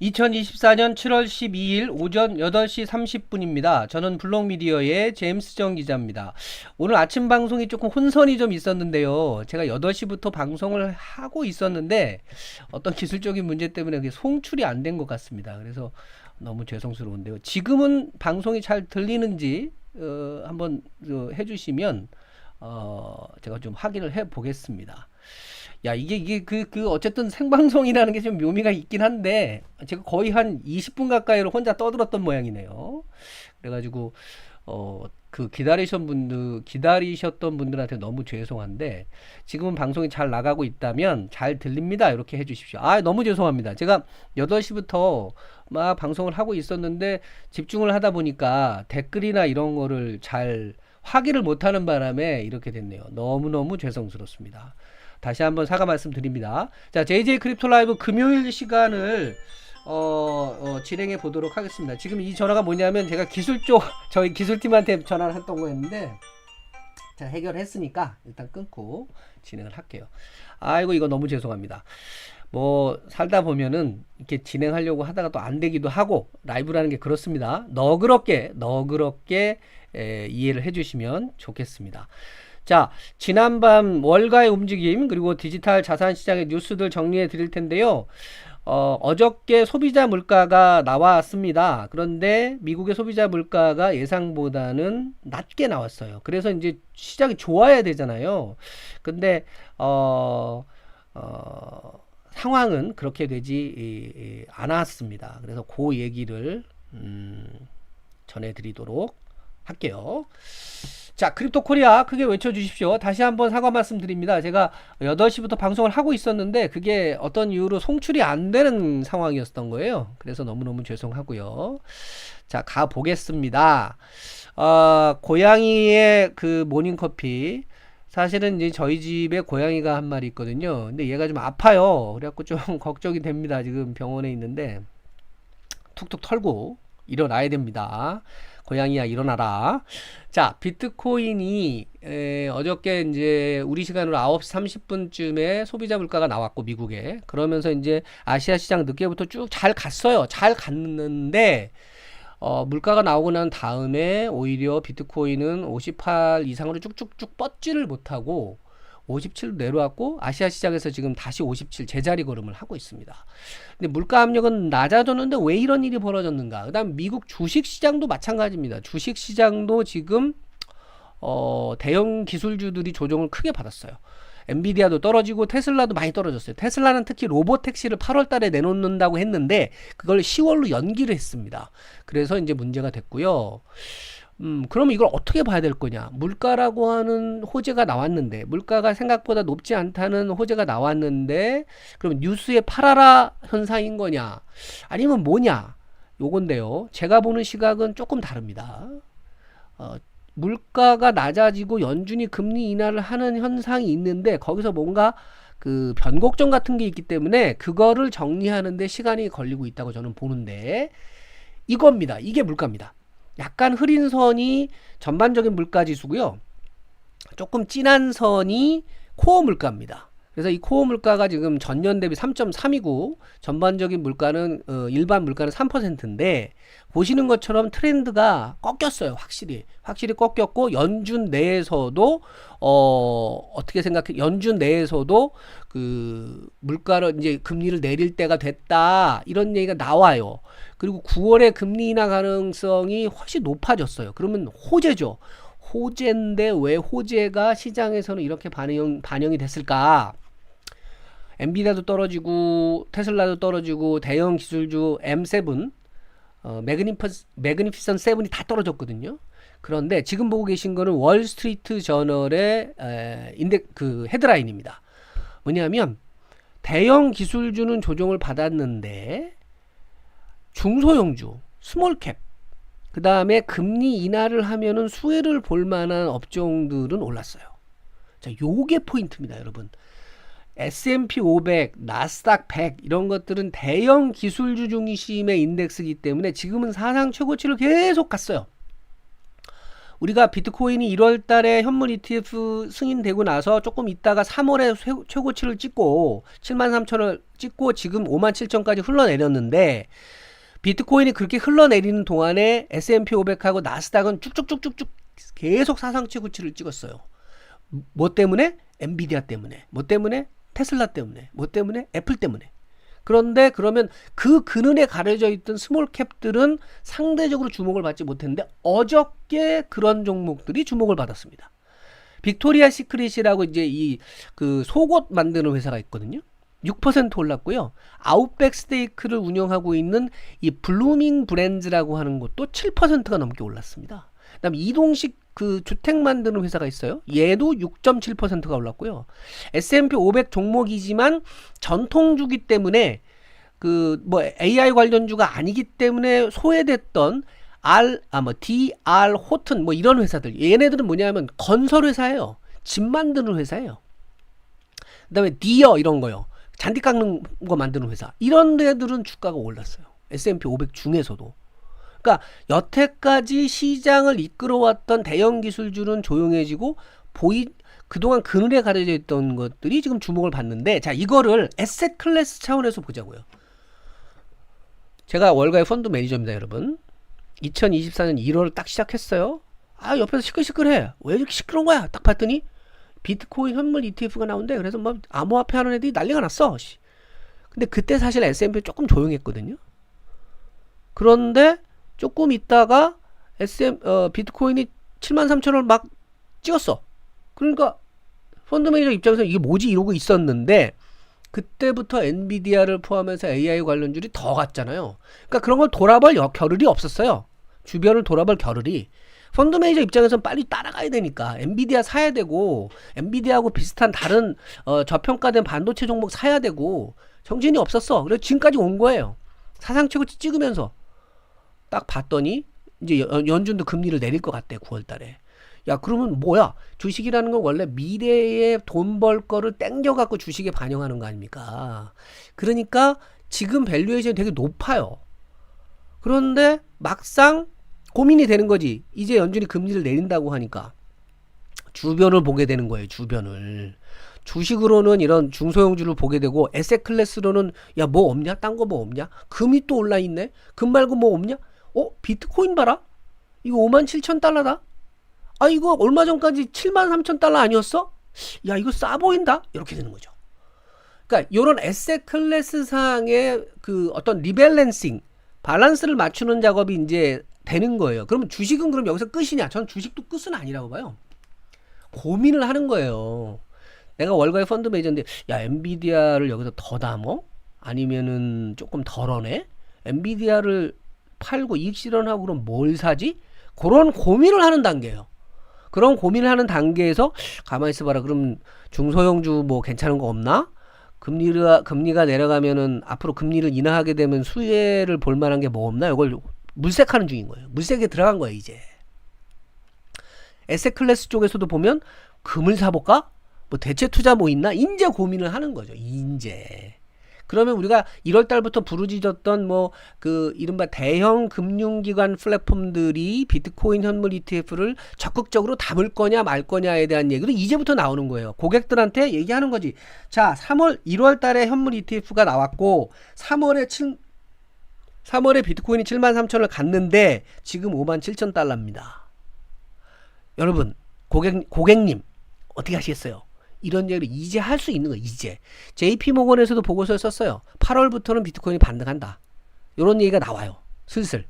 2024년 7월 12일 오전 8시 30분입니다. 저는 블록미디어의 제임스 정 기자입니다. 오늘 아침 방송이 조금 혼선이 좀 있었는데요. 제가 8시부터 방송을 하고 있었는데 어떤 기술적인 문제 때문에 송출이 안 된 것 같습니다. 그래서 너무 죄송스러운데요. 지금은 방송이 잘 들리는지 어, 한번 어, 해주시면 어, 제가 좀 확인을 해 보겠습니다. 야, 이게, 이게, 그, 그, 어쨌든 생방송이라는 게 좀 묘미가 있긴 한데, 제가 거의 한 20분 가까이로 혼자 떠들었던 모양이네요. 그래가지고, 어, 그 기다리셨던 분들, 기다리셨던 분들한테 너무 죄송한데, 지금은 방송이 잘 나가고 있다면, 잘 들립니다. 이렇게 해주십시오. 아, 너무 죄송합니다. 제가 8시부터 막 방송을 하고 있었는데, 집중을 하다 보니까 댓글이나 이런 거를 잘 확인을 못하는 바람에 이렇게 됐네요. 너무너무 죄송스럽습니다. 다시 한번 사과 말씀드립니다. 자, JJ 크립토 라이브 금요일 시간을 어, 어, 진행해 보도록 하겠습니다. 지금 이 전화가 뭐냐면 제가 기술 쪽 저희 기술팀한테 전화를 했던 거였는데 자, 해결했으니까 일단 끊고 진행을 할게요. 아이고 이거 너무 죄송합니다. 뭐 살다 보면은 이렇게 진행하려고 하다가 또 안 되기도 하고 라이브라는 게 그렇습니다. 너그럽게 너그럽게 에, 이해를 해주시면 좋겠습니다. 자, 지난밤 월가의 움직임 그리고 디지털 자산 시장의 뉴스들 정리해 드릴 텐데요. 어, 어저께 소비자 물가가 나왔습니다. 그런데 미국의 소비자 물가가 예상보다는 낮게 나왔어요. 그래서 이제 시장이 좋아야 되잖아요. 근데 어, 어, 상황은 그렇게 되지 않았습니다. 그래서 그 얘기를 음, 전해드리도록 할게요. 자, 크립토 코리아 크게 외쳐주십시오. 다시 한번 사과 말씀드립니다. 제가 8시부터 방송을 하고 있었는데 그게 어떤 이유로 송출이 안 되는 상황이었던 거예요. 그래서 너무너무 죄송하고요. 자, 가보겠습니다. 어, 고양이의 그 모닝커피. 사실은 이제 저희 집에 고양이가 한 마리 있거든요. 근데 얘가 좀 아파요. 그래갖고 좀 걱정이 됩니다. 지금 병원에 있는데 툭툭 털고 일어나야 됩니다. 고양이야 일어나라. 자, 비트코인이 에, 어저께 이제 우리 시간으로 9시 30분쯤에 소비자 물가가 나왔고 미국에 그러면서 이제 아시아 시장 늦게부터 쭉 잘 갔어요. 잘 갔는데 어, 물가가 나오고 난 다음에 오히려 비트코인은 58 이상으로 쭉쭉쭉 뻗지를 못하고 57로 내려왔고 아시아 시장에서 지금 다시 57 제자리 걸음을 하고 있습니다. 근데 물가 압력은 낮아졌는데 왜 이런 일이 벌어졌는가? 그다음 미국 주식 시장도 마찬가지입니다. 주식 시장도 지금 어, 대형 기술주들이 조정을 크게 받았어요. 엔비디아도 떨어지고 테슬라도 많이 떨어졌어요. 테슬라는 특히 로봇 택시를 8월 달에 내놓는다고 했는데 그걸 10월로 연기를 했습니다. 그래서 이제 문제가 됐고요. 음, 그러면 이걸 어떻게 봐야 될 거냐? 물가라고 하는 호재가 나왔는데, 물가가 생각보다 높지 않다는 호재가 나왔는데, 그럼 뉴스에 팔아라 현상인 거냐? 아니면 뭐냐? 요건데요. 제가 보는 시각은 조금 다릅니다. 어, 물가가 낮아지고 연준이 금리 인하를 하는 현상이 있는데, 거기서 뭔가 그 변곡점 같은 게 있기 때문에, 그거를 정리하는데 시간이 걸리고 있다고 저는 보는데, 이겁니다. 이게 물가입니다. 약간 흐린 선이 전반적인 물가 지수고요. 조금 진한 선이 코어 물가입니다. 그래서 이 코어 물가가 지금 전년 대비 3.3이고 전반적인 물가는 어, 일반 물가는 3%인데 보시는 것처럼 트렌드가 꺾였어요. 확실히 확실히 꺾였고 연준 내에서도 어 어떻게 생각해? 연준 내에서도 그 물가를 이제 금리를 내릴 때가 됐다 이런 얘기가 나와요. 그리고 9월에 금리 인하 가능성이 훨씬 높아졌어요. 그러면 호재죠. 호재인데 왜 호재가 시장에서는 이렇게 반영, 반영이 됐을까? 엔비디아도 떨어지고 테슬라도 떨어지고 대형 기술주 M7 어, 매그니피선 7이 다 떨어졌거든요. 그런데 지금 보고 계신 거는 월스트리트 저널의 에, 인덱 그 헤드라인입니다. 뭐냐면 대형 기술주는 조정을 받았는데 중소형주, 스몰캡, 그 다음에 금리 인하를 하면은 수혜를 볼 만한 업종들은 올랐어요. 자, 요게 포인트입니다, 여러분. S&P 500, 나스닥 100 이런 것들은 대형 기술주 중심의 인덱스이기 때문에 지금은 사상 최고치를 계속 갔어요. 우리가 비트코인이 1월 달에 현물 ETF 승인되고 나서 조금 있다가 3월에 최고치를 찍고 73,000을 찍고 지금 57,000까지 흘러내렸는데 비트코인이 그렇게 흘러내리는 동안에 S&P 500하고 나스닥은 쭉쭉쭉쭉쭉 계속 사상 최고치를 찍었어요. 뭐 때문에? 엔비디아 때문에. 뭐 때문에? 테슬라 때문에. 뭐 때문에? 애플 때문에. 그런데 그러면 그 그늘에 가려져 있던 스몰캡들은 상대적으로 주목을 받지 못했는데 어저께 그런 종목들이 주목을 받았습니다. 빅토리아 시크릿이라고 이제 이 그 속옷 만드는 회사가 있거든요. 6% 올랐고요. 아웃백 스테이크를 운영하고 있는 이 블루밍 브랜드라고 하는 곳도 7%가 넘게 올랐습니다. 그다음 이동식 그 주택 만드는 회사가 있어요. 얘도 6.7%가 올랐고요. S&P 500 종목이지만 전통주기 때문에 그 뭐 AI 관련주가 아니기 때문에 소외됐던 R 아뭐 DR 호튼 뭐 이런 회사들 얘네들은 뭐냐면 건설 회사예요. 집 만드는 회사예요. 그다음에 디어 이런 거요. 잔디 깎는 거 만드는 회사. 이런 데들은 주가가 올랐어요. S&P 500 중에서도. 그러니까 여태까지 시장을 이끌어왔던 대형 기술주는 조용해지고 보이 그동안 그늘에 가려져 있던 것들이 지금 주목을 받는데 자 이거를 에셋 클래스 차원에서 보자고요. 제가 월가의 펀드 매니저입니다, 여러분. 2024년 1월 딱 시작했어요. 아 옆에서 시끌시끌해. 왜 이렇게 시끄러운 거야? 딱 봤더니 비트코인 현물 ETF가 나온대. 그래서 뭐 암호화폐 하는 애들이 난리가 났어. 씨. 근데 그때 사실 S&P 조금 조용했거든요. 그런데 조금 있다가 SM 어, 비트코인이 7만 3천 원을 막 찍었어. 그러니까 펀드 매니저 입장에서 이게 뭐지 이러고 있었는데 그때부터 엔비디아를 포함해서 AI 관련주들이 더 갔잖아요. 그러니까 그런 걸 돌아볼 여- 겨를이 없었어요. 주변을 돌아볼 겨를이. 펀드 매니저 입장에서는 빨리 따라가야 되니까 엔비디아 사야 되고 엔비디아하고 비슷한 다른 어, 저평가된 반도체 종목 사야 되고 정신이 없었어. 그래서 지금까지 온 거예요. 사상 최고치 찍으면서 딱 봤더니 이제 연- 연준도 금리를 내릴 것 같대 9월 달에. 야 그러면 뭐야 주식이라는 건 원래 미래에 돈 벌 거를 땡겨 갖고 주식에 반영하는 거 아닙니까 그러니까 지금 밸류에이션이 되게 높아요 그런데 막상 고민이 되는 거지. 이제 연준이 금리를 내린다고 하니까 주변을 보게 되는 거예요 주변을. 주식으로는 이런 중소형주를 보게 되고 에셋 클래스로는 야 뭐 없냐? 딴 거 뭐 없냐? 금이 또 올라 있네? 금 말고 뭐 없냐? 어? 비트코인 봐라. 이거 5만 7천 달러다. 아 이거 얼마 전까지 7만 3천 달러 아니었어? 야 이거 싸 보인다? 이렇게 되는 거죠. 그러니까 이런 에셋 클래스 상의 그 어떤 리밸런싱 밸런스를 맞추는 작업이 이제 되는 거예요. 그러면 주식은 그럼 여기서 끝이냐? 저는 주식도 끝은 아니라고 봐요. 고민을 하는 거예요. 내가 월가의 펀드 매니저인데 야 엔비디아를 여기서 더 담어? 아니면은 조금 덜어내? 엔비디아를 팔고 이익 실현하고 그럼 뭘 사지? 그런 고민을 하는 단계예요. 그런 고민을 하는 단계에서 가만히 있어봐라. 그럼 중소형주 뭐 괜찮은 거 없나? 금리가 금리가 내려가면은 앞으로 금리를 인하하게 되면 수혜를 볼 만한 게 뭐 없나? 이걸 물색하는 중인 거예요. 물색에 들어간 거예요, 이제. 에셋 클래스 쪽에서도 보면 금을 사볼까? 뭐 대체 투자 뭐 있나? 인제 고민을 하는 거죠. 인제. 그러면 우리가 1월 달부터 부르짖었던 뭐 그 이른바 대형 금융기관 플랫폼들이 비트코인 현물 ETF를 적극적으로 담을 거냐 말 거냐에 대한 얘기도 이제부터 나오는 거예요. 고객들한테 얘기하는 거지. 자, 3월 1월 달에 현물 ETF가 나왔고 3월에 7 3월에 비트코인이 7만 3천을 갔는데 지금 5만 7천 달러입니다. 여러분, 고객 고객님 어떻게 하시겠어요? 이런 얘기를 이제 할 수 있는 거예요. 이제 JP 모건에서도 보고서를 썼어요. 8월부터는 비트코인이 반등한다. 이런 얘기가 나와요. 슬슬.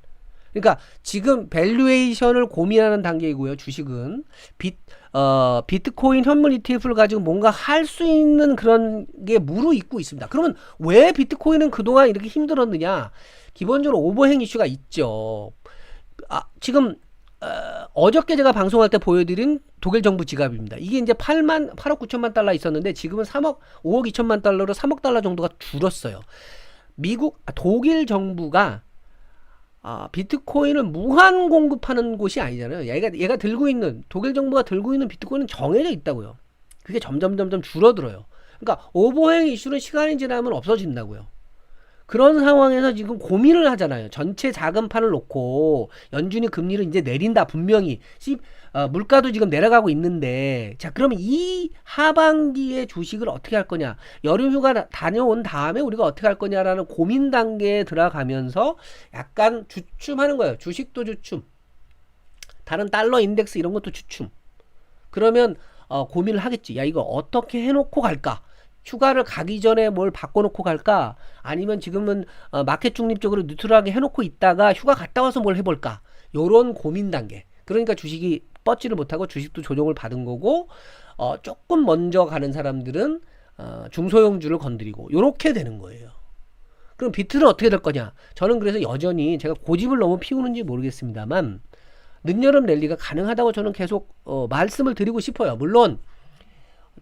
그러니까 지금 밸류에이션을 고민하는 단계이고요. 주식은 비, 어, 비트코인 현물 ETF를 가지고 뭔가 할 수 있는 그런 게 무르익고 있습니다. 그러면 왜 비트코인은 그동안 이렇게 힘들었느냐? 기본적으로 오버행 이슈가 있죠. 아, 지금 어, 어저께 제가 방송할 때 보여드린 독일 정부 지갑입니다. 이게 이제 8만 8억 9천만 달러 있었는데 지금은 3억 5억 2천만 달러로 3억 달러 정도가 줄었어요. 미국 아, 독일 정부가 아, 비트코인을 무한 공급하는 곳이 아니잖아요. 얘가 얘가 들고 있는 독일 정부가 들고 있는 비트코인은 정해져 있다고요. 그게 점점 점점 줄어들어요. 그러니까 오버행 이슈는 시간이 지나면 없어진다고요. 그런 상황에서 지금 고민을 하잖아요. 전체 자금판을 놓고 연준이 금리를 이제 내린다 분명히 시- 어, 물가도 지금 내려가고 있는데 자 그러면 이 하반기에 주식을 어떻게 할 거냐 여름 휴가 다- 다녀온 다음에 우리가 어떻게 할 거냐라는 고민 단계에 들어가면서 약간 주춤하는 거예요. 주식도 주춤. 다른 달러 인덱스 이런 것도 주춤. 그러면 어, 고민을 하겠지. 야 이거 어떻게 해놓고 갈까? 휴가를 가기 전에 뭘 바꿔놓고 갈까? 아니면 지금은 어, 마켓 중립적으로 뉴트럴하게 해놓고 있다가 휴가 갔다 와서 뭘 해볼까? 요런 고민 단계. 그러니까 주식이 뻗지를 못하고 주식도 조정을 받은 거고 어, 조금 먼저 가는 사람들은 어, 중소형주를 건드리고 요렇게 되는 거예요. 그럼 비트는 어떻게 될 거냐? 저는 그래서 여전히 제가 고집을 너무 피우는지 모르겠습니다만 늦여름 랠리가 가능하다고 저는 계속 어, 말씀을 드리고 싶어요. 물론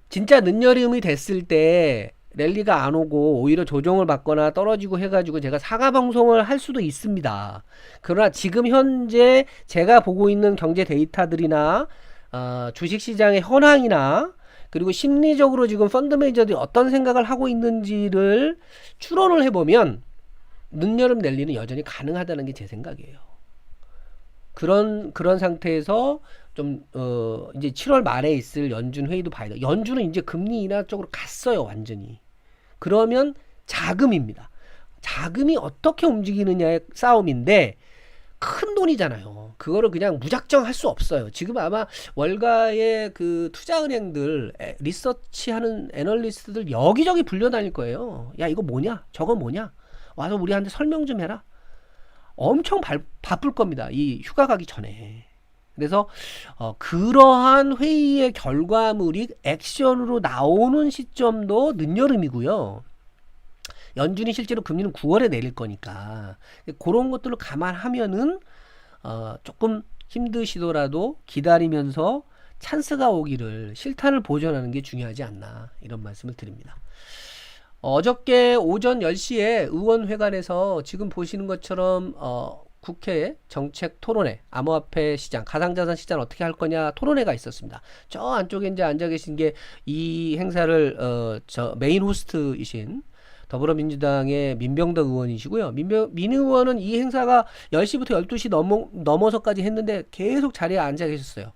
진짜 늦여름이 됐을 때 랠리가 안 오고 오히려 조정을 받거나 떨어지고 해가지고 제가 사과 방송을 할 수도 있습니다. 그러나 지금 현재 제가 보고 있는 경제 데이터들이나 어, 주식시장의 현황이나 그리고 심리적으로 지금 펀드 매니저들이 어떤 생각을 하고 있는지를 추론을 해보면 늦여름 랠리는 여전히 가능하다는 게 제 생각이에요. 그런 그런 상태에서 좀 어 이제 7월 말에 있을 연준 회의도 봐야 돼. 연준은 이제 금리 인하 쪽으로 갔어요, 완전히. 그러면 자금입니다. 자금이 어떻게 움직이느냐의 싸움인데 큰 돈이잖아요. 그거를 그냥 무작정 할 수 없어요. 지금 아마 월가의 그 투자은행들 에, 리서치하는 애널리스트들 여기저기 불려다닐 거예요. 야 이거 뭐냐? 저거 뭐냐? 와서 우리한테 설명 좀 해라. 엄청 발- 바쁠 겁니다. 이 휴가 가기 전에. 그래서 어, 그러한 회의의 결과물이 액션으로 나오는 시점도 늦여름이고요. 연준이 실제로 금리는 9월에 내릴 거니까 그런 것들을 감안하면은 어, 조금 힘드시더라도 기다리면서 찬스가 오기를 실탄을 보존하는 게 중요하지 않나 이런 말씀을 드립니다. 어저께 오전 10시에 의원회관에서 지금 보시는 것처럼 어, 국회 정책 토론회, 암호화폐 시장, 가상자산 시장 어떻게 할 거냐 토론회가 있었습니다. 저 안쪽에 이제 앉아 계신 게 이 행사를 어, 저 메인 호스트이신 더불어민주당의 민병덕 의원이시고요. 민병, 민 의원은 이 행사가 10시부터 12시 넘어, 넘어서까지 했는데 계속 자리에 앉아 계셨어요.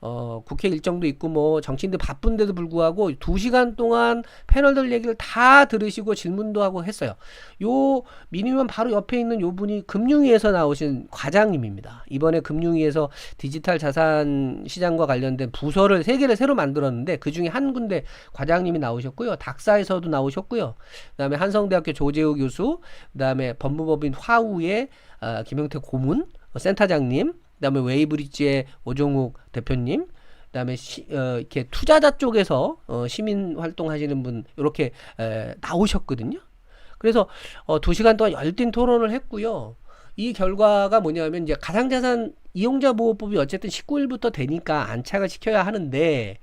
어, 국회 일정도 있고 뭐 정치인들 바쁜데도 불구하고 두 시간 동안 패널들 얘기를 다 들으시고 질문도 하고 했어요. 요 미니멈 바로 옆에 있는 요 분이 금융위에서 나오신 과장님입니다. 이번에 금융위에서 디지털 자산 시장과 관련된 부서를 세 개를 새로 만들었는데 그 중에 한 군데 과장님이 나오셨고요. 닥사에서도 나오셨고요. 그다음에 한성대학교 조재우 교수, 그다음에 법무법인 화우의 어, 김영태 고문 어, 센터장님, 그다음에 웨이브리지의 오종욱 대표님, 그다음에 시, 어, 이렇게 투자자 쪽에서 어, 시민 활동하시는 분 이렇게 에, 나오셨거든요. 그래서 어, 두 시간 동안 열띤 토론을 했고요. 이 결과가 뭐냐면 이제 가상자산 이용자 보호법이 어쨌든 19일부터 되니까 안착을 시켜야 하는데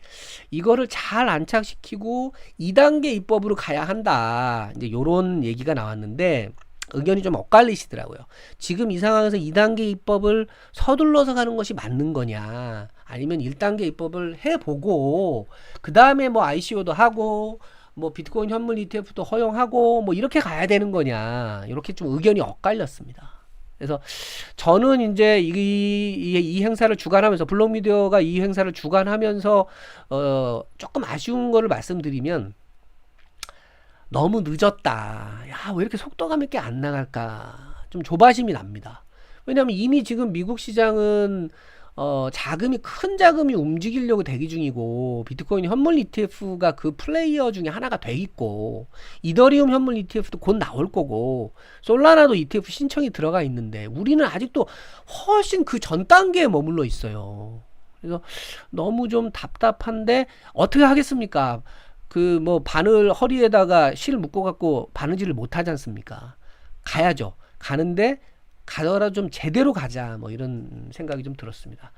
이거를 잘 안착시키고 2단계 입법으로 가야 한다. 이제 요런 얘기가 나왔는데 의견이 좀 엇갈리시더라고요. 지금 이 상황에서 2단계 입법을 서둘러서 가는 것이 맞는 거냐? 아니면 1단계 입법을 해보고 그 다음에 뭐 ICO도 하고 뭐 비트코인 현물 ETF도 허용하고 뭐 이렇게 가야 되는 거냐? 이렇게 좀 의견이 엇갈렸습니다. 그래서 저는 이제 이, 이, 이 행사를 주관하면서 블록미디어가 이 행사를 주관하면서 어 조금 아쉬운 거를 말씀드리면 너무 늦었다. 야, 왜 이렇게 속도감 있게 안 나갈까? 좀 조바심이 납니다. 왜냐하면 이미 지금 미국 시장은 어, 자금이 큰 자금이 움직이려고 대기 중이고 비트코인 현물 ETF가 그 플레이어 중에 하나가 돼 있고 이더리움 현물 ETF도 곧 나올 거고 솔라나도 ETF 신청이 들어가 있는데 우리는 아직도 훨씬 그 전 단계에 머물러 있어요. 그래서 너무 좀 답답한데 어떻게 하겠습니까? 그 뭐 바늘 허리에다가 실 묶어 갖고 바느질을 못 하지 않습니까? 가야죠. 가는데 가더라도 좀 제대로 가자 뭐 이런 생각이 좀 들었습니다.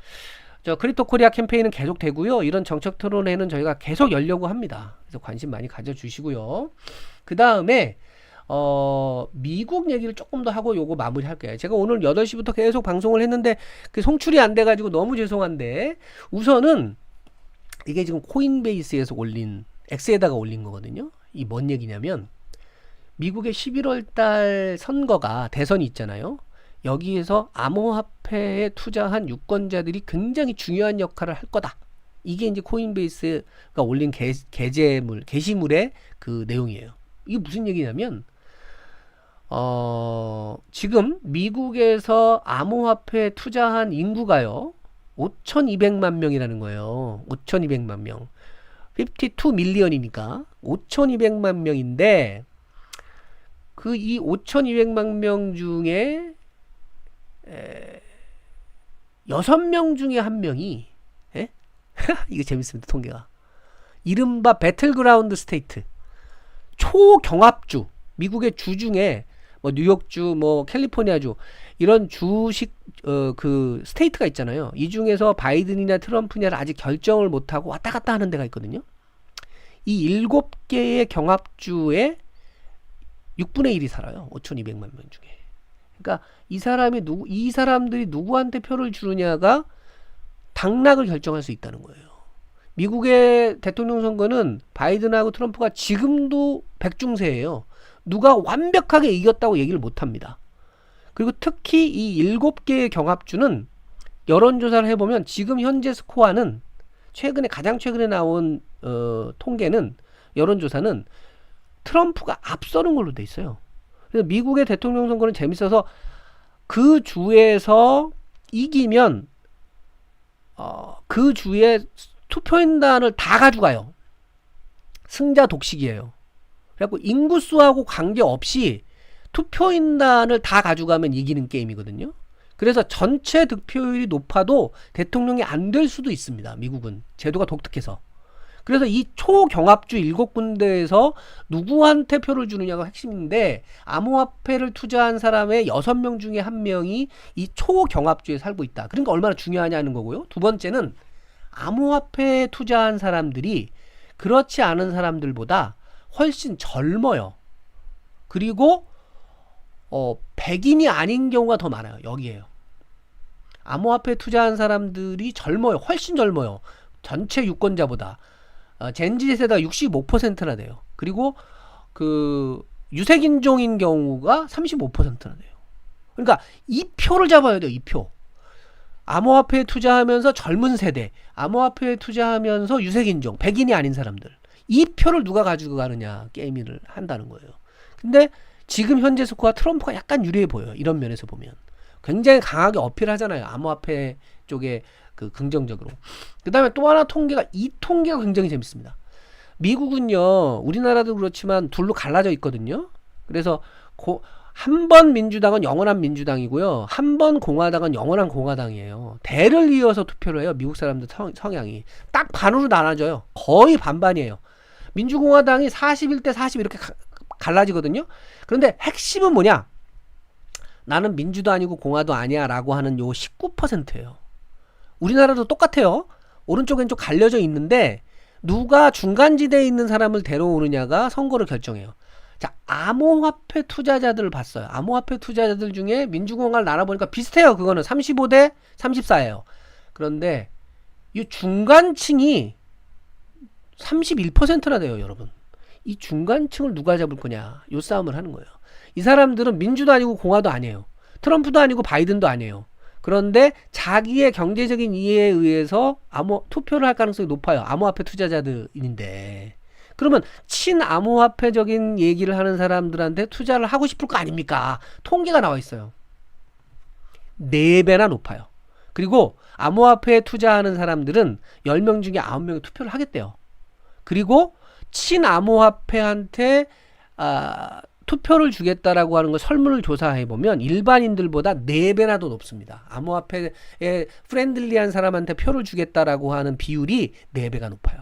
저 크립토 코리아 캠페인은 계속 되고요. 이런 정책 토론회는 저희가 계속 열려고 합니다. 그래서 관심 많이 가져 주시고요. 그 다음에 어 미국 얘기를 조금 더 하고 요거 마무리할게요. 제가 오늘 8시부터 계속 방송을 했는데 그 송출이 안 돼 가지고 너무 죄송한데 우선은 이게 지금 코인베이스에서 올린 X에다가 올린 거거든요. 이 뭔 얘기냐면 미국의 11월 달 선거가 대선이 있잖아요. 여기에서 암호화폐에 투자한 유권자들이 굉장히 중요한 역할을 할 거다. 이게 이제 코인베이스가 올린 게, 게재물, 게시물의 그 내용이에요. 이게 무슨 얘기냐면, 어, 지금 미국에서 암호화폐에 투자한 인구가요, 5,200만 명이라는 거예요. 5,200만 명. 52 밀리언이니까 5,200만 명인데, 그 이 5,200만 명 중에 에, 6명 중에 한 명이 예? 이거 재밌습니다. 통계가. 이른바 배틀그라운드 스테이트. 초경합주. 미국의 주 중에 뭐 뉴욕주, 뭐 캘리포니아주 이런 주식 어, 그 스테이트가 있잖아요. 이 중에서 바이든이나 트럼프냐를 아직 결정을 못 하고 왔다 갔다 하는 데가 있거든요. 이 일곱 개의 경합주에 6분의 1이 살아요. 5,200만 명 중에. 그러니까 이 사람이 누구 이 사람들이 누구한테 표를 주느냐가 당락을 결정할 수 있다는 거예요. 미국의 대통령 선거는 바이든하고 트럼프가 지금도 백중세예요. 누가 완벽하게 이겼다고 얘기를 못 합니다. 그리고 특히 이 일곱 개의 경합주는 여론조사를 해보면 지금 현재 스코어는 최근에 가장 최근에 나온 어, 통계는 여론조사는 트럼프가 앞서는 걸로 돼 있어요. 그래서 미국의 대통령 선거는 재밌어서 그 주에서 이기면 어, 그 주에 투표인단을 다 가져가요. 승자 독식이에요. 그래갖고 인구수하고 관계없이 투표인단을 다 가져가면 이기는 게임이거든요. 그래서 전체 득표율이 높아도 대통령이 안 될 수도 있습니다. 미국은 제도가 독특해서. 그래서 이 초경합주 일곱 군데에서 누구한테 표를 주느냐가 핵심인데 암호화폐를 투자한 사람의 여섯 명 중에 한 명이 이 초경합주에 살고 있다. 그러니까 얼마나 중요하냐는 거고요. 두 번째는 암호화폐에 투자한 사람들이 그렇지 않은 사람들보다 훨씬 젊어요. 그리고 어, 백인이 아닌 경우가 더 많아요. 여기에요. 암호화폐 투자한 사람들이 젊어요. 훨씬 젊어요. 전체 유권자보다. 어, 젠지 세대가 65%나 돼요. 그리고 그 유색인종인 경우가 35%나 돼요. 그러니까 이 표를 잡아야 돼요. 이 표. 암호화폐에 투자하면서 젊은 세대, 암호화폐에 투자하면서 유색인종, 백인이 아닌 사람들. 이 표를 누가 가지고 가느냐 게임을 한다는 거예요. 근데 지금 현재 스코어 트럼프가 약간 유리해 보여요. 이런 면에서 보면. 굉장히 강하게 어필하잖아요. 암호화폐 쪽에 그 긍정적으로. 그 다음에 또 하나 통계가 이 통계가 굉장히 재밌습니다. 미국은요, 우리나라도 그렇지만 둘로 갈라져 있거든요. 그래서 한 번 민주당은 영원한 민주당이고요. 한 번 공화당은 영원한 공화당이에요. 대를 이어서 투표를 해요. 미국 사람들 성, 성향이. 딱 반으로 나눠져요. 거의 반반이에요. 민주공화당이 41대 40 이렇게 가, 갈라지거든요. 그런데 핵심은 뭐냐? 나는 민주도 아니고 공화도 아니야 라고 하는 요 19%예요. 우리나라도 똑같아요. 오른쪽 왼쪽 갈려져 있는데 누가 중간지대에 있는 사람을 데려오느냐가 선거를 결정해요. 자, 암호화폐 투자자들을 봤어요. 암호화폐 투자자들 중에 민주공화를 알아보니까 비슷해요. 그거는 35대 34예요. 그런데 이 중간층이 31%나 돼요, 여러분. 이 중간층을 누가 잡을 거냐, 요 싸움을 하는 거예요. 이 사람들은 민주도 아니고 공화도 아니에요. 트럼프도 아니고 바이든도 아니에요. 그런데 자기의 경제적인 이해에 의해서 암호 투표를 할 가능성이 높아요. 암호화폐 투자자들인데. 그러면 친암호화폐적인 얘기를 하는 사람들한테 투자를 하고 싶을 거 아닙니까? 통계가 나와 있어요. 4배나 높아요. 그리고 암호화폐에 투자하는 사람들은 10명 중에 9명이 투표를 하겠대요. 그리고 친암호화폐한테 아, 투표를 주겠다라고 하는 걸 설문을 조사해 보면 일반인들보다 4배나 더 높습니다. 암호화폐에 프렌들리한 사람한테 표를 주겠다라고 하는 비율이 4배가 높아요.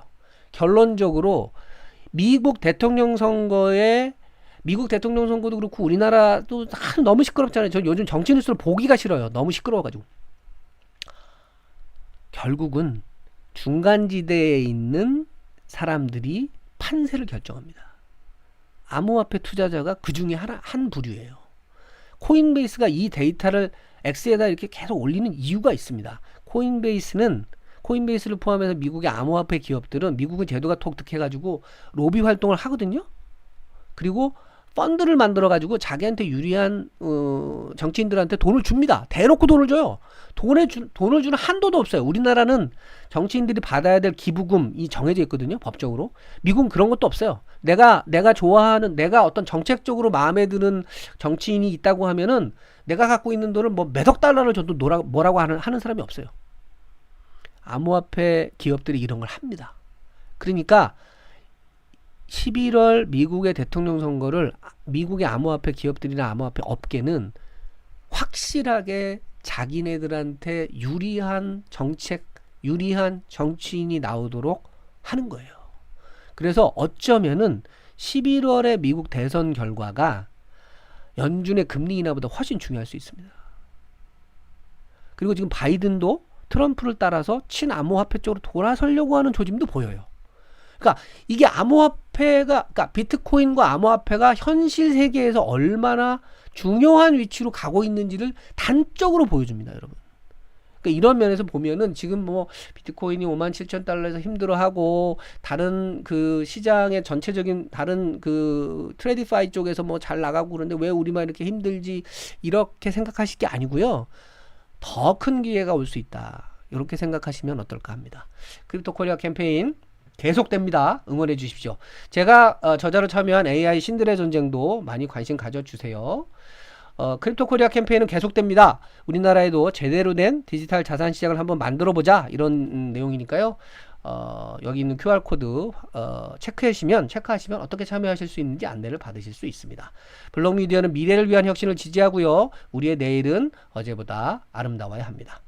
결론적으로 미국 대통령 선거에 미국 대통령 선거도 그렇고 우리나라도 너무 시끄럽잖아요. 저 요즘 정치 뉴스를 보기가 싫어요. 너무 시끄러워가지고. 결국은 중간지대에 있는 사람들이 판세를 결정합니다. 암호화폐 투자자가 그 중에 하나, 한 부류예요. 코인베이스가 이 데이터를 X에다 이렇게 계속 올리는 이유가 있습니다. 코인베이스는 코인베이스를 포함해서 미국의 암호화폐 기업들은 미국의 제도가 독특해가지고 로비 활동을 하거든요. 그리고 펀드를 만들어 가지고 자기한테 유리한 어, 정치인들한테 돈을 줍니다. 대놓고 돈을 줘요. 돈에 주, 돈을 주는 한도도 없어요. 우리나라는 정치인들이 받아야 될 기부금이 정해져 있거든요. 법적으로. 미국은 그런 것도 없어요. 내가 내가 좋아하는 내가 어떤 정책적으로 마음에 드는 정치인이 있다고 하면은 내가 갖고 있는 돈을 뭐 몇억 달러를 줘도 뭐라, 뭐라고 하는 하는 사람이 없어요. 암호화폐 기업들이 이런 걸 합니다. 그러니까 11월 미국의 대통령 선거를 미국의 암호화폐 기업들이나 암호화폐 업계는 확실하게 자기네들한테 유리한 정책, 유리한 정치인이 나오도록 하는 거예요. 그래서 어쩌면은 11월의 미국 대선 결과가 연준의 금리 인하보다 훨씬 중요할 수 있습니다. 그리고 지금 바이든도 트럼프를 따라서 친암호화폐 쪽으로 돌아서려고 하는 조짐도 보여요. 그러니까 이게 암호화폐가 그러니까 비트코인과 암호화폐가 현실 세계에서 얼마나 중요한 위치로 가고 있는지를 단적으로 보여줍니다, 여러분. 그러니까 이런 면에서 보면은 지금 뭐 비트코인이 5만 7천 달러에서 힘들어하고 다른 그 시장의 전체적인 다른 그 트레디파이 쪽에서 뭐 잘 나가고 그런데 왜 우리만 이렇게 힘들지 이렇게 생각하실 게 아니고요. 더 큰 기회가 올 수 있다. 이렇게 생각하시면 어떨까 합니다. 크립토 코리아 캠페인 계속됩니다. 응원해 주십시오. 제가 어, 저자로 참여한 AI 신들의 전쟁도 많이 관심 가져주세요. 어, 크립토 코리아 캠페인은 계속됩니다. 우리나라에도 제대로 된 디지털 자산 시장을 한번 만들어 보자 이런 음, 내용이니까요. 어, 여기 있는 QR 코드 어, 체크하시면 체크하시면 어떻게 참여하실 수 있는지 안내를 받으실 수 있습니다. 블록 미디어는 미래를 위한 혁신을 지지하고요. 우리의 내일은 어제보다 아름다워야 합니다.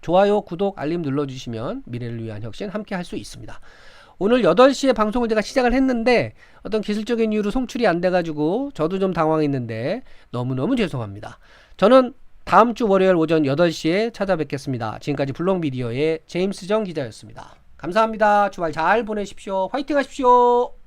좋아요, 구독, 알림 눌러주시면 미래를 위한 혁신 함께 할 수 있습니다. 오늘 8시에 방송을 제가 시작을 했는데 어떤 기술적인 이유로 송출이 안 돼가지고 저도 좀 당황했는데 너무너무 죄송합니다. 저는 다음 주 월요일 오전 8시에 찾아뵙겠습니다. 지금까지 블록미디어의 제임스 정 기자였습니다. 감사합니다. 주말 잘 보내십시오. 화이팅 하십시오.